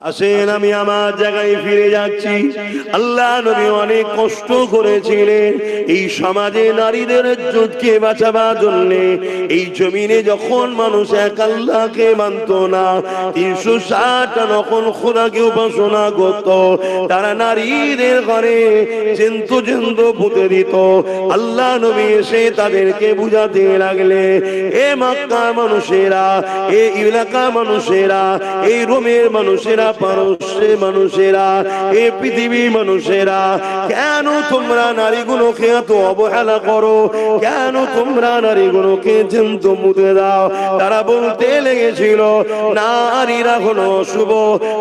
আসেন, আমি আমার জায়গায় ফিরে যাচ্ছি। আল্লাহ নবী অনেক কষ্ট করেছিলেন। এই সমাজে নারীদের ইজ্জতকে বাঁচাবার জন্য। এই জমিনে যখন মানুষ এক আল্লাহকে মানত না, তিনশো ষাটটা যখন খোদাকে উপাসনা করত। তারা নারীদের ঘরে জেন্তু জেন্তু পুঁতে দিত। আল্লাহ নবী এসে তাদেরকে বুঝাতে লাগলে, এ মক্কা মানুষেরা, এ এলাকা মানুষেরা, এই রোমের মানুষেরা পারস্যের মানুষেরা, এ পৃথিবীর মানুষেরা, কেন তোমরা নারীগুলোকে এত অবহেলা করো? কেন তোমরা নারীগুলোকে জন্ত মুতে দাও? তারা বলতে লেগেছিল, নারীরা হলো অশুভ,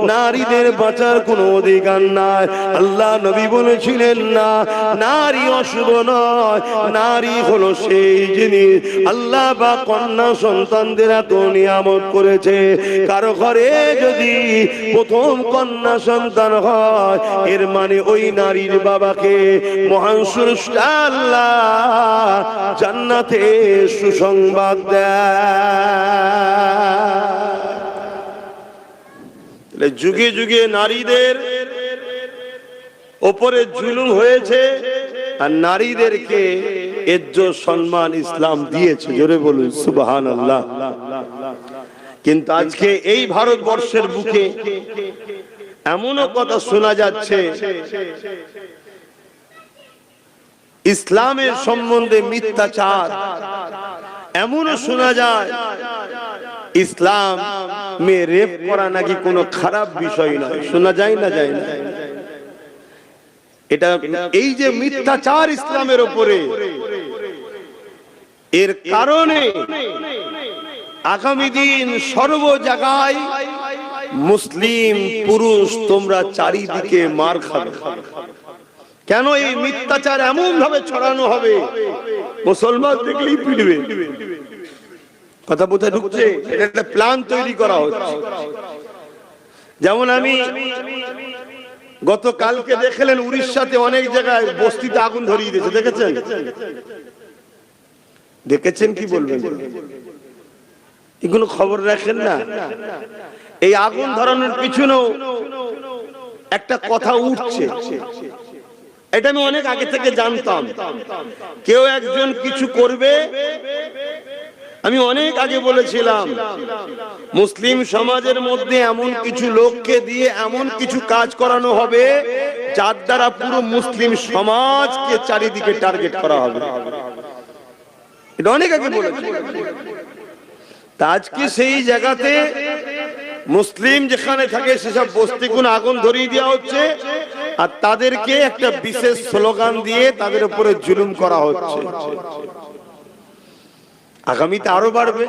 নারীদের বাঁচার কোনো অধিকার নাই। আল্লাহ নবী বলেছিলেন, না, নারী অশুভ নয়, নারী হলো সেই জিনিস। আল্লাহ বা কন্যা সন্তানদের এত নিয়ামত করেছে। কারও ঘরে যদি প্রথম কন্যা সন্তান হয়, এর মানে ওই নারীর বাবাকে মহান আল্লাহ জান্নাতে সুসংবাদ দেয়। যুগে যুগে নারীদের ওপরে জুলুম হয়েছে আর নারীদেরকে এজ্জ সম্মান ইসলাম দিয়েছে। জোরে বলুন সুবহান আল্লাহ কিন্তু আজকে এই ভারতবর্ষের বুকে এমনও কথা শোনা যাচ্ছে ইসলামের সম্বন্ধে মিথ্যাচার। এমনও শোনা যায় ইসলাম মে রেপ করা নাকি কোনো খারাপ বিষয় নয়। শোনা যায় না যায় না। এটা এই যে মিথ্যাচার ইসলামের উপরে এর কারণে আগামী দিন সর্ব জায়গায় মুসলিম পুরুষ তোমরা চারিদিকে মার খাবে। কেন এই মিথ্যাচার এমন ভাবে ছড়ানো হবে? মুসলমান দেখলেই পিটবে। কথা বোঝা ঢুকছে? এটা একটা প্ল্যান তৈরি করা হচ্ছে। যেমন আমি গতকালকে দেখলেন উড়িষ্যাতে অনেক জায়গায় বস্তিতে আগুন ধরিয়ে দিয়েছে, দেখেছেন? দেখেছেন কি বলবেন? এগুলো খবর রাখেন না। এই আগুন ধরানোর পিছনেও একটা কথা উঠছে। এটা আমি অনেক আগে থেকে জানতাম। কেউ একজন কিছু করবে, আমি অনেক আগে বলেছিলাম, মুসলিম সমাজের মধ্যে এমন কিছু লোককে দিয়ে এমন কিছু কাজ করানো হবে, যার দ্বারা পুরো মুসলিম সমাজকে চারিদিকে টার্গেট করা হবে। এটা অনেক আগে বলেছি। তা আজকে সেই জায়গাতে মুসলিম যেখানে থাকে সেসব বস্তিগুলো আগুন ধরিয়ে দেওয়া হচ্ছে। আর তাদেরকে একটা বিশেষ স্লোগান দিয়ে তাদের উপরে জুলুম করা হচ্ছে। আগামীতে আরও বাড়বে।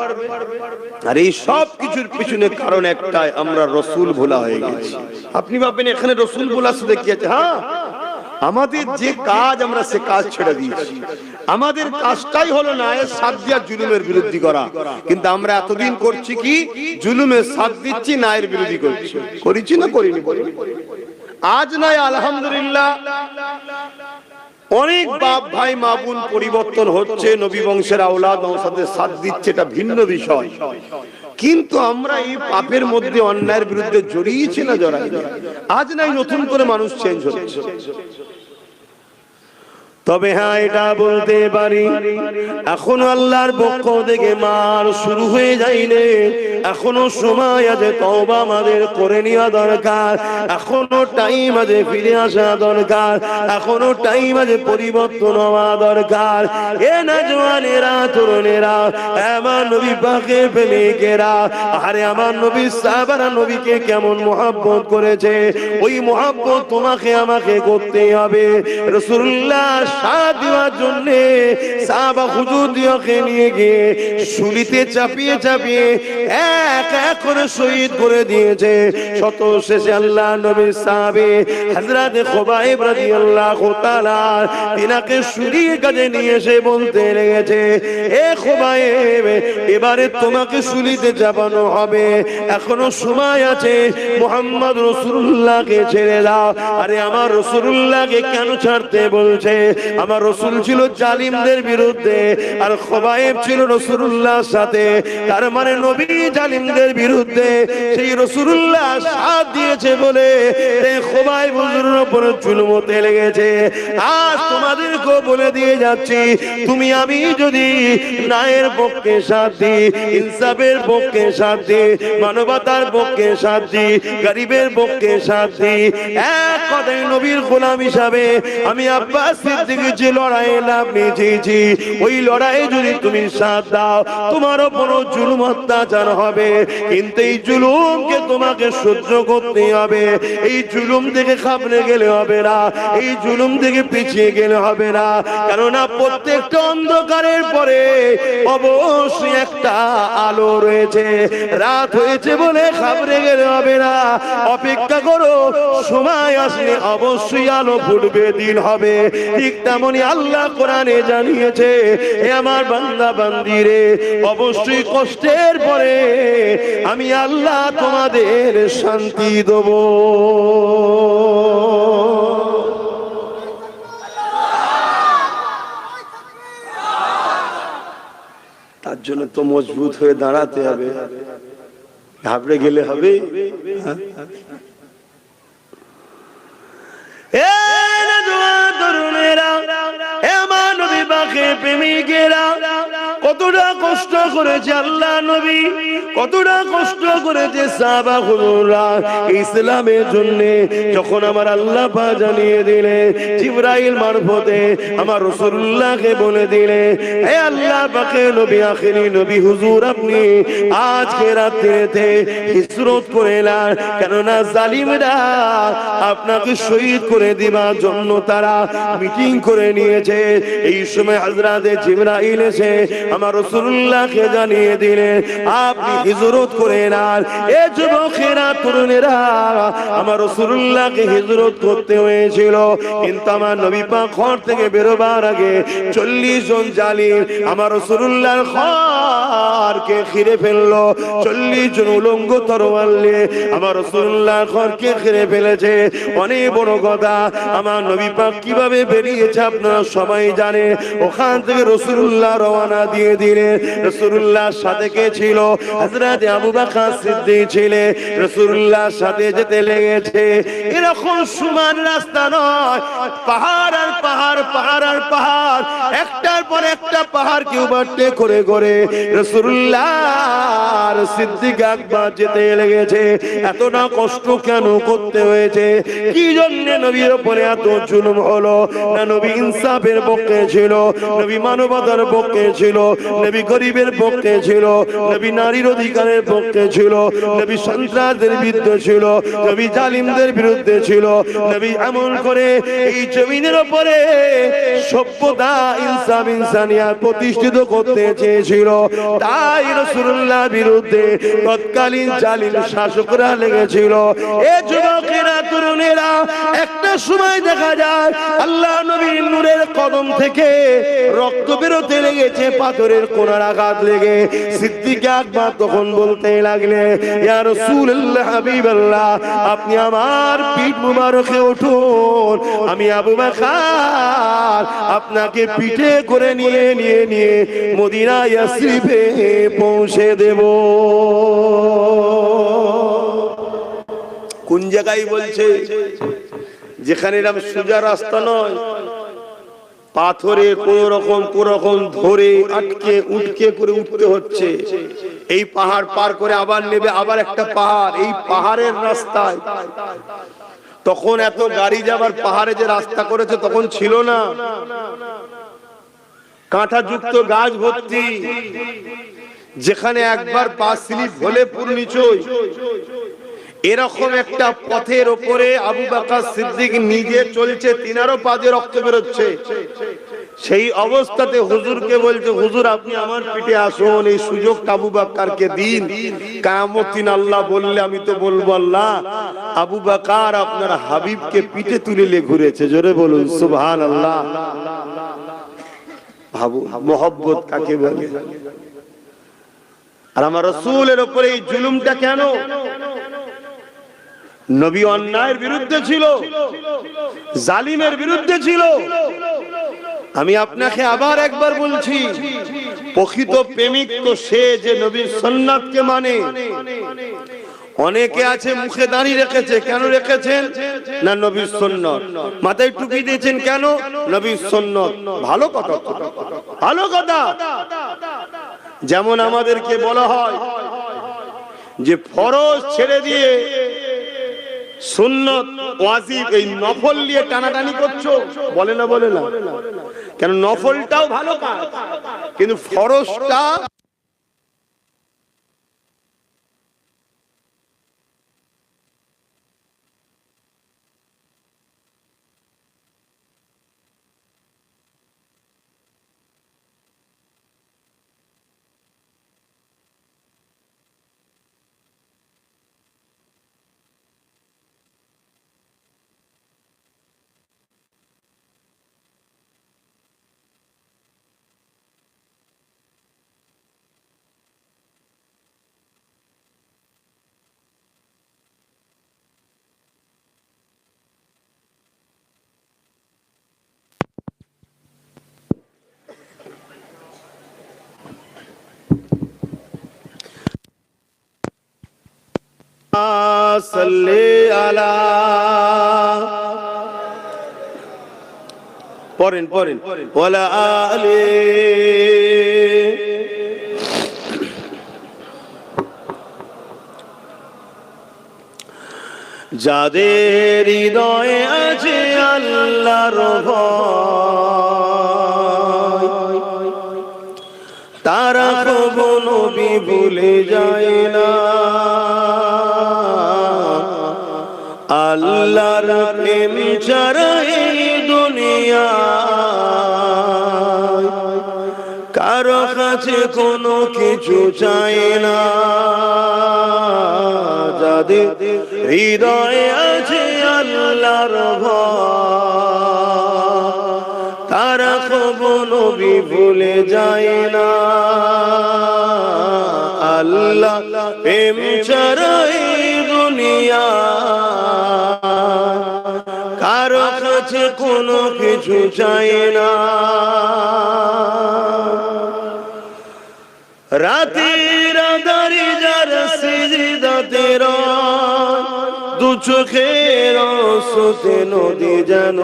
আর এই সব কিছুর পিছনে কারণ একটাই আমরা রসুল ভোলা হয়ে গেছি। আপনি ভাববেন এখানে রসুল ভোলা শুধু কি আছে? হ্যাঁ। আমাদের যে কাজ আমরা সে কাজ ছেড়ে দিয়েছি আমাদের কাজটাই হলো না সাত জুলুমের বিরোধী করা কিন্তু আমরা এতদিন করছি কি জুলুমের সাদ দিচ্ছি নায়ের বিরোধী করছি করেছি না করিনি আজ নয় আলহামদুলিল্লাহ অনেক বাপ ভাই মা বোন পরিবর্তন হচ্ছে নবী বংশের আওলাদ নৌসাদের সাথ দিচ্ছে এটা ভিন্ন বিষয়। কিন্তু আমরা এই পাপের মধ্যে অন্যায়ের বিরুদ্ধে জড়িয়েছি না জড়াই আজ নাই নতুন করে মানুষ চেঞ্জ হচ্ছে। তবে হ্যাঁ এটা বলতে পারি। এখনও আল্লাহর পক্ষ থেকে মার শুরু হয়ে যাইলে এখনও সময় আছে তবা আমাদের করে নেওয়া দরকার। এখনও টাইম আছে, ফিরে আসা দরকার। এখনও টাইম আছে, পরিবর্তন হওয়া দরকার। এ না জোয়ানেরা, তরুণেরা, আমার নবী পাকে প্রেমিকেরা, আরে আমার নবী সাহাবারা নবীকে কেমন মোহাব্বত করেছে। ওই মোহাব্বত তোমাকে আমাকে করতে হবে। রসুল্লাহ দেওয়ার জন্য নিয়ে গিয়ে চাপিয়ে চাপিয়ে শহীদ করে দিয়েছে। তিনাকে নিয়ে বলতে লেগেছে, এ খুবাইব, এবারে তোমাকে শুলিতে চাপানো হবে। এখনও সময় আছে, মোহাম্মদ রসুল্লাহকে ছেড়ে দাও। আরে আমার রসুল্লাহকে কেন ছাড়তে বলছে? আমার রসুল ছিল জালিমদের বিরুদ্ধে, আর খোবাইব ছিল রসুল্লাহ সাথে। তার মানে নবী জালিমদের বিরুদ্ধে সেই রসুল্লাহ সাথ দিয়েছে বলে উপরে চুলমতে লেগেছে। আজ বলে দিয়ে যাচ্ছি, তুমি আমি যদি ন্যায়ের পক্ষে সাথ দিই, ইনসাফের পক্ষে সাথ দিই, মানবতার পক্ষে সাথ দিই, গরিবের পক্ষে সাথ দিই, এক কথায় নবীর গোলাম হিসাবে আমি আব্বাস যে লড়াই নিয়েছি ওই লড়াই যদি তুমি সাথ দাও, তোমার ওপর জুলুম অত্যাচার হবে। কিন্তু এই জুলুমকে তোমাকে সহ্য করতে হবে। এই জুলুম থেকে খাবলে গেলে হবে না, এই জুলুম থেকে পিছিয়ে গেলে হবে না। কেননা প্রত্যেকটা অন্ধকারের পরে অবশ্যই একটা আলো রয়েছে। রাত হয়েছে বলে খাবরে গেলে হবে না। অপেক্ষা করো, সময় আসলে অবশ্যই আলো ফুটবে, দিন হবে। ঠিক তেমনই আল্লাহ কোরআনে জানিয়েছে হে আমার বান্দা বান্দিরে, অবশ্যই কষ্টের পরে আমি আল্লাহ তোমাদের শান্তি দেবো। তার জন্য তো মজবুত হয়ে দাঁড়াতে হবে। ঘাবড়ে গেলে হবে। হ্যাঁ? ইসলামের জন্য। যখন আমার আল্লাহ পা জানিয়ে দিলে, জিবরাইল মারফতে আমার রাসূলুল্লাহকে বলে দিলে হে আল্লাহ পাকে নবী, আখেরি নবী হুজুর আপনি আজকে রাত্রিতে হিজরত করে কেননা জালিমরা আপনাকে শহীদ করে দিবার জন্য তারা মিটিং করে নিয়েছে। এই সময় হযরতে জিবরাইল এসে আমার রাসূলুল্লাহকে জানিয়ে দিলেন, আপনি হিজরত করে নেন। এ যুবকেরা, তরুণেরা, আমার রাসূলুল্লাহকে হিজরত করতে হয়েছিল। কিন্তু আমার নবী পাক ঘর থেকে বেরোবার আগে চল্লিশ জন জালিম আমার রাসূলুল্লাহর ঘরকে ঘিরে ফেলল। চল্লিশ জন উলঙ্গ তরোয়াল নিয়ে আমার রাসূলুল্লাহ ঘরকে ঘিরে ফেলেছে। অনেক বড় কথা, আমার নবী পাক কীভাবে বেরিয়েছে আপনারা সবাই জানে। ওখান থেকে রাসূলুল্লাহ রওনা দিয়ে দিলেন রাসূলুল্লাহর সাথে কে ছিল? হযরত আবু বকর সিদ্দিক ছিলেন রাসূলুল্লাহর সাথে যেতে লেগেছে। এরকম সমান রাস্তা নয়। পাহাড় আর পাহাড় পাহাড় আর পাহাড়। একটার পর একটা পাহাড় কি উবারতে করে করে রাসূলুল্লাহর সিদ্দিক আকবর যেতে লেগেছে। এতটা কষ্ট কেন করতে হয়েছে? কি জন্য নবীর উপরে এত জুলুম হলো? না নবী ইনসাফের পক্ষে ছিল, নবী মানবতার পক্ষে ছিল, নবী গরিবের পক্ষে ছিল, নবী নারীর অধিকারের পক্ষে ছিল, নবী সন্ত্রাসদের বিরুদ্ধে ছিল, নবী জালিমদের বিরুদ্ধে ছিল, নবী এমন করে এই জমিনের সভ্যতা ইনসাফ ইনসানিয়া প্রতিষ্ঠিত করতে চেয়েছিল। তাই রাসূলুল্লাহ বিরুদ্ধে তৎকালীন জালিম শাসকরা লেগেছিল। এ যুবকেরা, তরুণেরা, একটা সময় দেখা যায় আল্লাহ নবীর নূরের কদম থেকে রক্ত বেরোতে লেগেছে, পাথরের কোনার আঘাত লেগে। সিদ্দিকে আকবর তখন বলতে লাগলে, ইয়া রাসূলুল্লাহ, হাবিবাল্লাহ, আপনি আমার পিঠ মুবারকে উঠুন। আমি আবু বকর আপনাকে পিঠে করে নিয়ে নিয়ে নিয়ে মদিনা ইয়াসরিফে পৌঁছে দেব। কোন জায়গায় বলছে যেখানে এরকম সোজা রাস্তা নয়, পাথরে কোন রকম কোন রকম ধরে আটকে উঠকে করে উঠতে হচ্ছে। এই পাহাড় পার করে আবার নেবে আবার একটা পাহাড়, এই পাহাড়ের রাস্তায়। তখন এত গাড়ি যাবার পাহাড়ে যে রাস্তা করেছে তখন ছিল না। কাঁটা যুক্ত গাছ ভর্তি, যেখানে একবার পা স্লিপ হলে পূর্ণিচই এরকম একটা পথের ওপরে আবু বাকা সিদ্দিক নিজে চলছে, তিনারও পাজে রক্ত বেরোচ্ছে। সেই অবস্থাতে হুজুরকে বলছে, হুজুর, আপনি আমার পিঠে আসুন, এই সুযোগ আবু বাক্কারকে দিন। কামতিন আল্লাহ বললে আমি তো বলব আল্লাহ, আবু বাকার আপনার হাবিবকে পিঠে তুলে ঘুরেছে। জোরে বলুন সুবহান আল্লাহ ভাবু, মোহব্বত কাকে বলে? আর আমার রসুলের ওপরে এই জুলুমটা কেন? নবী অন্যায়ের বিরুদ্ধে ছিল, জালিমের বিরুদ্ধে ছিল। আমি আপনাকে আবার একবার বলছি, প্রকৃত প্রেমিক তো সে যে নবীর সন্ন্যাতকে মানে। অনেকে আছে মুখে দাঁড়িয়ে রেখেছে, কেন রেখেছেন? না, নবীর সন্ন্যত। মাথায় টুপি দিয়েছেন কেন? নবীর সন্ন্যত। ভালো কথা ভালো কথা। যেমন আমাদেরকে বলা হয় যে ফরজ ছেড়ে দিয়ে এই নফল নিয়ে টানাটানি করছ? বলে না বলে না। কেন নফলটাও ভালো কিন্তু ফরজটা সাল্লি আলা। পড়েন পড়েন। ওয়ালা আলি। যাদের হৃদয়ে আছে আল্লাহর ভয়, তারা কবো নবী ভুলে যায় না। আল্লাহর প্রেম ছাড়া এই দুনিয়া। কারও কাছে কোনো কিছু চাই না। যাদের হৃদয়ে আছে আল্লাহর তারা কবো নবী ভুলে যায় না। আল্লাহ প্রেম ছাড়া এই দুনিয়া। কাছে কোনো কিছু চাই না রাতের আধারে যার সিজদাতে দু চোখের সুতে নদী যেন।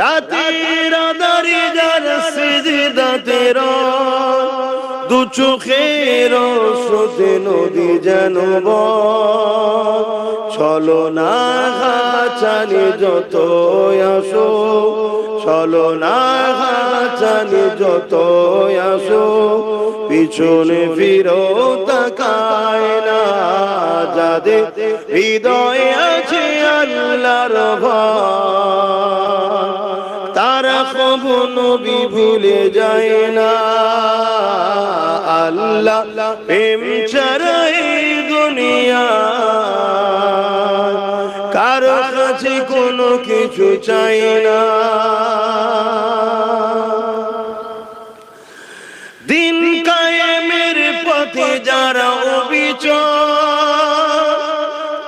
রাতের আধারে যার সিজদাতে দু চোখের সুতে নদী যেন। চলো না চালি যত আসো চলো না চালি যত আসো, পিছনে ফিরো তাকায় না যাদের হৃদয়ে আছে আল্লাহর ভয়। তারা নবী ভুলে যায় না। আল্লাহ, প্রেম এই দুনিয়া। কারও কাছে কোনো কিছু চাই না। দিন কায়েমের পথে যারা অবিচল,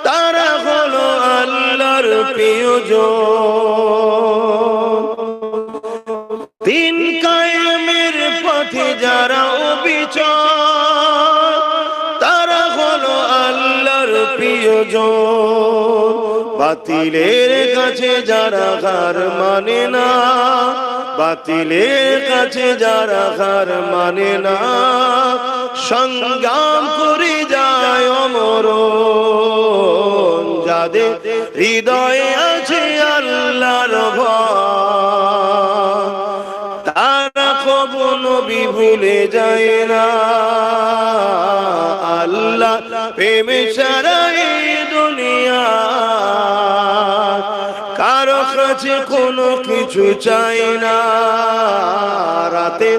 তারা হলো আল্লাহর প্রিয়জন। যারা অবিচল, তারা হলো আল্লাহর প্রিয়জন। বাতিলের কাছে যারা হার মানে না, বাতিলের কাছে যারা হার মানে না, সংগ্রাম করে যায় অমর যাদের হৃদয়ে আছে আল্লাহর ভয় নবী ভুলে যায় না। আল্লাহ প্রেমে সারাই দুনিয়া। কারও কাছে কোনো কিছু চাই না। রাতে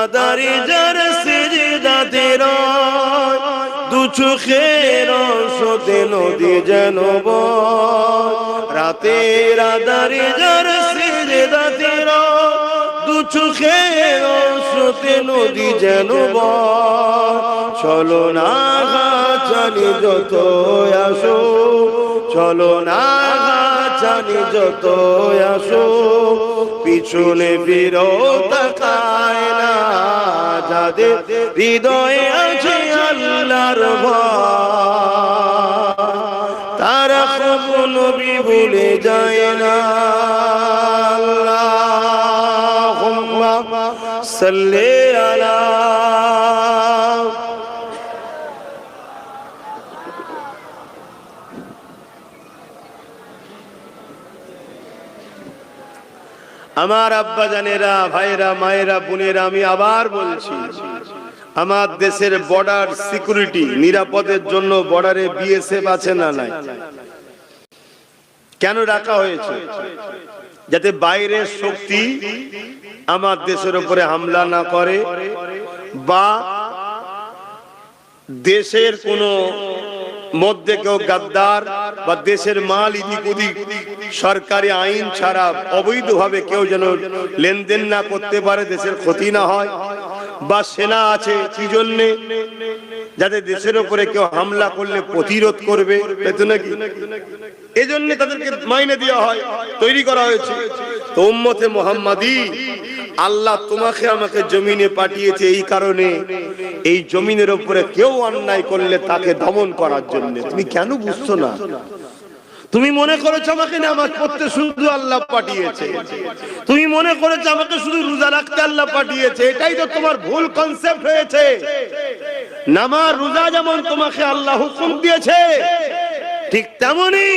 আদারি যার সিজদাতে রয় দু চোখের সতে নদী যেন রাতের আদারি যার সিজদাতে রয় দু চোখে অশ্রুতে নদী যেন চলো না জানি যত আসো, চলো না জানি যত আসো। পিছনে ফিরো, তাকায় না, যাদের হৃদয়ে আছে আল্লাহর ভয়। তারা কবু নবী ভুলে যায় না। সাল্লি আলা আমার আব্বা জানেরা, ভাইরা, মায়েরা, বোনেরা, আমি আবার বলছি, আমার দেশের বর্ডার সিকিউরিটি নিরাপদের জন্য বর্ডারে বিএসএফ আছে না নাই? কেন রাখা হয়েছে? যাতে বাইরের শক্তি আমার দেশের উপরে হামলা না করে বা দেশের কোনো মধ্যে কেউ গাদ্দার বা দেশের মাল ইদিক সরকারি আইন ছাড়া অবৈধভাবে কেউ যেন লেনদেন না করতে পারে, দেশের ক্ষতি না হয়। বা সেনা আছে কি জন্যে যাতে দেশের উপরে কেউ হামলা করলে প্রতিরোধ করবে নাকি? এজন্য তাদেরকে মাইনে দেওয়া হয়, তৈরি করা হয়েছে। তো মোহাম্মদী, আল্লাহ তোমাকে আমাকে জমিনে পাঠিয়েছে এই কারণে। এই জমিনের উপরে কেউ অন্যায় করলে তাকে দমন করার জন্য। তুমি কেন বুঝছ না? তুমি মনে করেছ আমাকে নামাজ পড়তে শুধু আল্লাহ পাঠিয়েছে? তুমি মনে করেছ আমাকে শুধু রোজা রাখতে আল্লাহ পাঠিয়েছে? এটাই তো তোমার ভুল কনসেপ্ট হয়েছে। নামাজ, রোজা যেমন তোমাকে আল্লাহ হুকুম দিয়েছে, ঠিক তেমনি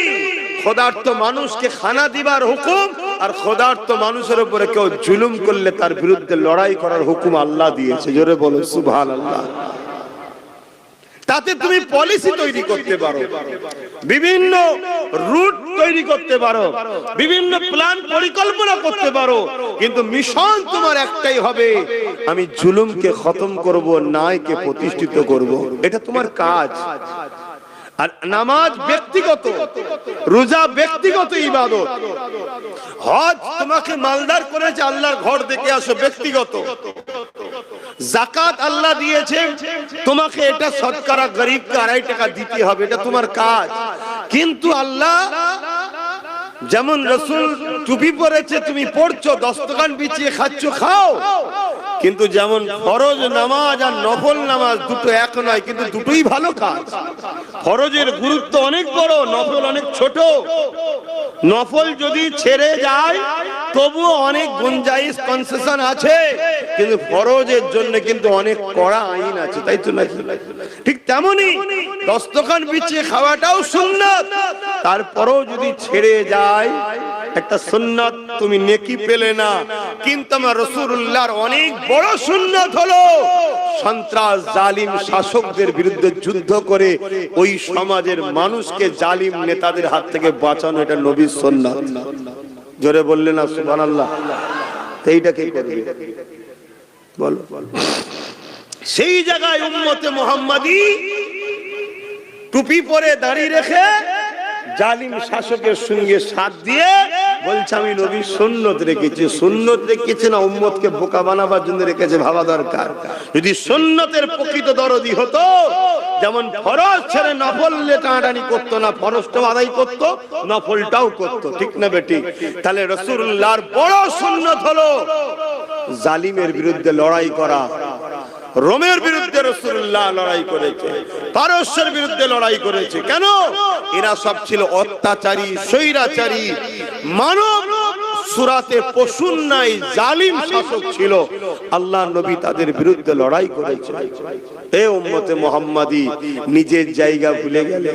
খোদার্থ মানুষকে খানা দিবার হুকুম আর খোদার্থ মানুষের উপরে কেউ জুলুম করলে তার বিরুদ্ধে লড়াই করার হুকুম আল্লাহ দিয়েছে। জোরে বলো সুভান আল্লাহ তাতে তুমি পলিসি তৈরি করতে পারো। বিভিন্ন রুট তৈরি করতে পারো। বিভিন্ন প্ল্যান পরিকল্পনা করতে পারো। কিন্তু মিশন তোমার একটাই হবে। আমি জুলুমকে খতম করব নাইকে প্রতিষ্ঠিত করব। এটা তোমার কাজ। আর নামাজ ব্যক্তিগত, রোজা ব্যক্তিগত ইবাদত। হজ তোমাকে মালদার করেছে, আল্লাহর ঘর দেখে আসো, ব্যক্তিগত। জাকাত আল্লাহ দিয়েছে, তোমাকে এটা সৎকারা গরিবকে আড়াই টাকা দিতে হবে, এটা তোমার কাজ। কিন্তু আল্লাহ যেমন রসুল টুপি পরেছে তুমি পড়ছো দস্তকান বিছিয়ে খাচ্ছ খাও। কিন্তু যেমন ফরজ নামাজ আর নফল নামাজ দুটো এক নয় কিন্তু দুটোই ভালো কাজ। ফরজের গুরুত্ব অনেক বড় নফল অনেক ছোট। নফল যদি ছেড়ে যায় তবুও অনেক গুঞ্জাইশ কনসেশন আছে। কিন্তু ফরজের জন্য কিন্তু অনেক কড়া আইন আছে তাই তো নাকি ঠিক তেমনি দস্তখান বিছিয়ে খাওয়াটাও সুন্নত। তারপরেও যদি ছেড়ে যায় একটা সুন্নত তুমি নেকি পেলে না। কিন্তু আমার রসুল্লাহর অনেক বড় সুন্নত হলো, সন্ত্রাস, জালিম শাসকদের বিরুদ্ধে যুদ্ধ করে ওই সমাজের মানুষকে জালিম নেতাদের হাত থেকে বাঁচানো, এটা নবীর সুন্নাত। জোরে বললেন না, সুবহানাল্লাহ? তো এইটা সেই জায়গায় উম্মতে মোহাম্মদী টুপি পরে দাঁড়িয়ে রেখে জালিম শাসকের সঙ্গে সাথ দিয়ে বলছে, আমি নবী সুন্নত রেখেছি। সুন্নত রেখেছে না, উম্মতকে বোকা বানাবার জন্য রেখেছে, ভাবা দরকার। যদি সুন্নতের প্রকৃত দরদি হতো, যেমন ফরজ ছেড়ে নফল টানাটানি করতো না, ফরজটাও আদায় করতো, নফলটাও করতো, ঠিক না বেটি? তাহলে রসুল্লাহর বড় সুন্নত হলো জালিমের বিরুদ্ধে লড়াই করা। রোমের বিরুদ্ধে রসুল্লাহ লড়াই করেছে, পারস্যের বিরুদ্ধে লড়াই করেছে। কেন? এরা সব ছিল অত্যাচারী, স্বৈরাচারী। মানব সুরাতে পশুর নাই জালিম শাসক ছিল। আল্লাহ নবী তাদের বিরুদ্ধে লড়াই করেছে। এ উম্মতে মোহাম্মদী, নিজের জায়গা ভুলে গেলে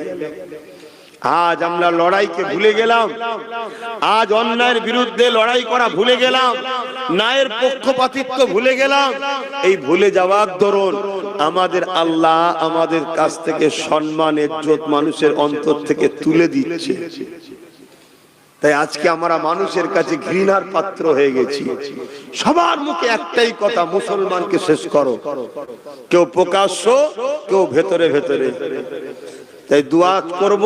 আজ আমরা লড়াইকে ভুলে গেলাম। আজ অন্যায়ের বিরুদ্ধে লড়াই করা ভুলে গেলাম। ন্যায়ের পক্ষপাতিত্ব ভুলে গেলাম। এই ভুলে যাওয়ার দরুন আমাদের আল্লাহ আমাদের কাছ থেকে সম্মান, ইজ্জত মানুষের অন্তর থেকে তুলে দিচ্ছে। তাই আজকে আমরা মানুষের কাছে ঘৃণার পাত্র হয়ে গেছি। সবার মুখে একটাই কথা, মুসলমানকে শেষ করো। কেউ প্রকাশ্য, কেউ ভেতরে ভেতরে। তাই দোয়া করব,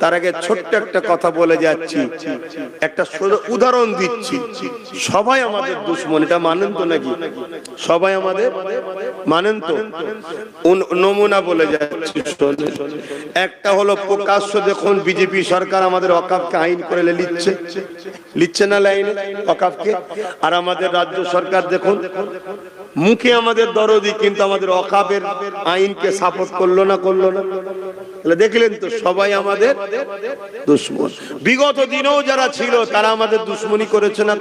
তার আগে ছোট্ট একটা কথা বলে যাচ্ছি। একটা উদাহরণ দিচ্ছি। সবাই আমাদের দুশ্মন, এটা মানেন তো নাকি? সবাই আমাদের মানেন তো নমুনা বলে যাচ্ছি একটা হলো প্রকাশ্য দেখুন, বিজেপি সরকার আমাদের অকাপকে আইন করে লিখছে। লিখছে না লাইনে অকাপকে আর আমাদের রাজ্য সরকার দেখুন, মুখে আমাদের দরদি, কিন্তু আমাদের অকাপের আইনকে সাপোর্ট করল না করল না। তাহলে দেখলেন তো সবাই আমাদের দুশ্মন। বিগত দিনেও যারা ছিল, তারা আমাদের দুশ্মনী করেছে না?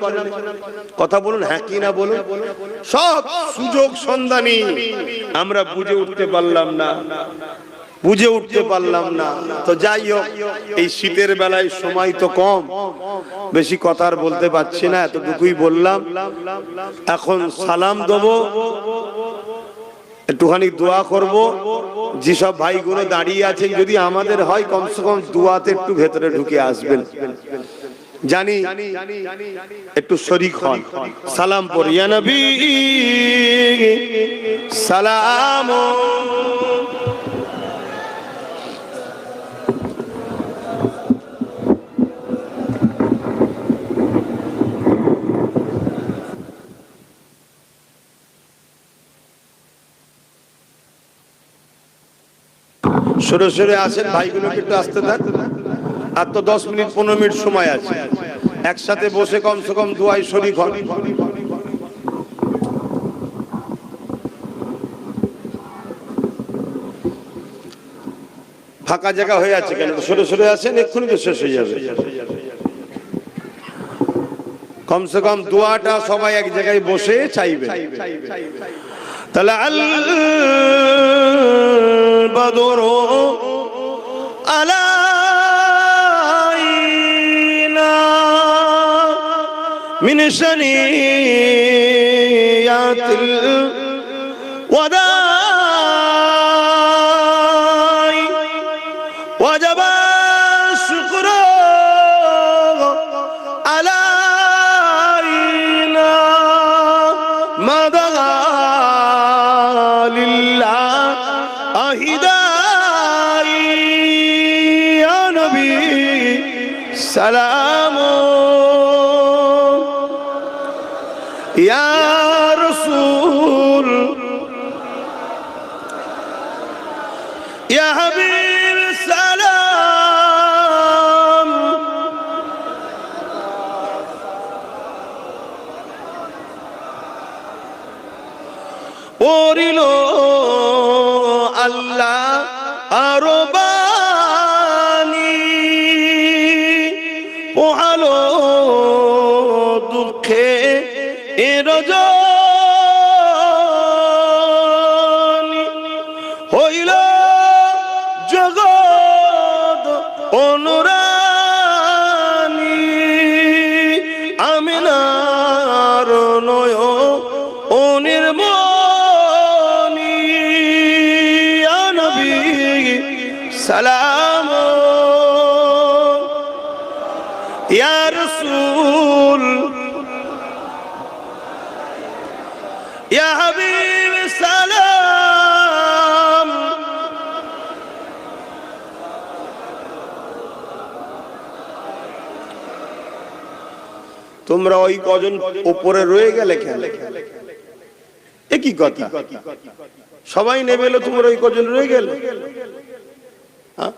কথা বলুন হ্যাঁ কি না বলুন? সব সুযোগ সন্ধানী। আমরা বুঝে উঠতে পারলাম না, বুঝে উঠতে পারলাম না। তো যাই হোক, এই শীতের বেলায় সময় তো কম। বেশি কথা আর বলতে পারছি না, এতটুকুই বললাম। এখন সালাম দেবো। একটুখানি দোয়া করব। যেসব ভাইগুলো দাঁড়িয়ে আছেন, যদি আমাদের হয়, কমসে কম দোয়াতে একটু ভেতরে ঢুকে আসবেন। জানি, একটু শরিক হন। সালাম পড়ি। ইয়া নবী, সালাম সরে সরে আসেন ভাইগুলোকে একটু আসতে থাক। আর তো দশ মিনিট, পনেরো মিনিট সময় আছে। একসাথে বসে কমসে কম দুয়াই শরিক হন। ফাঁকা জায়গা হয়ে আছে কেন? সরে সরে আসেন, এক্ষুনি তো শেষ হয়ে যাবে। কমসে কম দোয়াটা সবাই এক জায়গায় বসে চাইবে। তাহলে আল البدر علينا من شنيات الله سلام يا তোমরা ওই কজন উপরে রয়ে গেলে কেন? একই কথা? সবাই নেবে এলো, তোমরা ওই কজন রয়ে গেলে? হ্যাঁ?